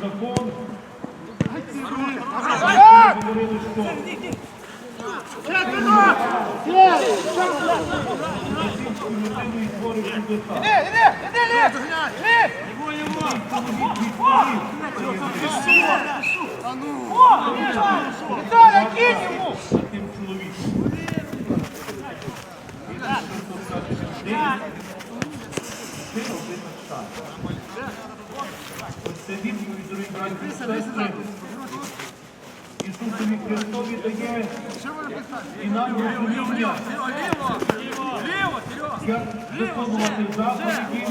закон. Говорили, що російську людину і творить чудеса. Іди, іди, іди, ліс! Ліс! Віталя, кинь йому! Це відповідь, дорогі браті і сестри. Ісусові Христові дає і нам розуміння, як виконувати заповіді.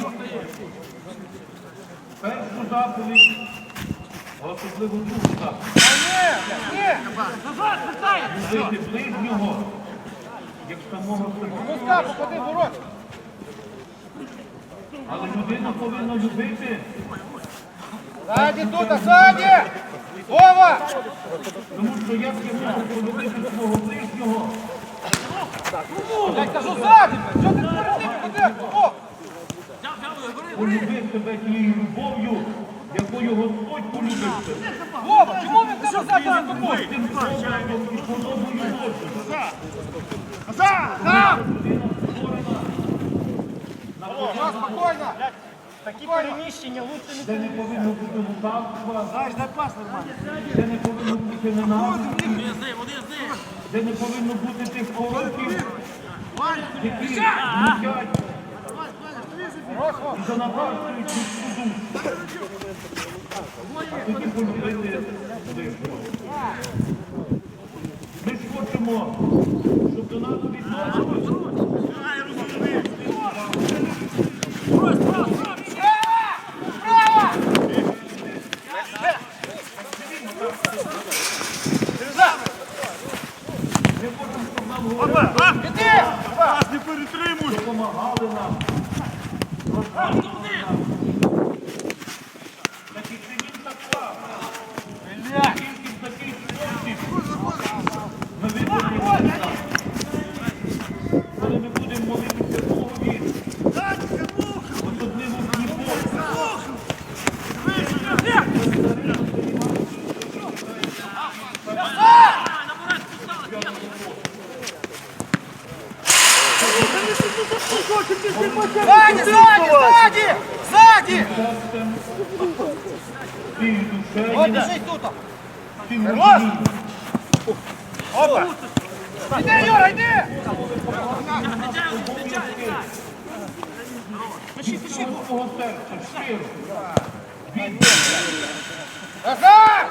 Першу заповідь, а особливо другу заповідь. Любити ближнього, як самого себе. Пуска, попади в ворот! Але людина повинна любити, Ззаді тут, а ззаді! Вова! тому що як я можу полюбити свого ближнього, Я кажу ззаді! Що ти перед ним ходиш? О! полюби себе тією любов'ю, якою Господь полюбив. Тебе. Вова, чому він тебе ззаді за тобою? Тим образом і подобою Божою. Спокійно! Такі переміщення лучше не Де не повинно бути лукавства, де не повинно бути ненависті, де не повинно бути тих пороків, які мутять і занапастують Ми ж хочемо, щоб до нас відносилися. Право! Ми хочемо, щоб нам Ззаді! Ззаді! щастям, всією Ось душею, тут! Хорош! Опа! Іди, Юра! Свого серця, щиро. Назад!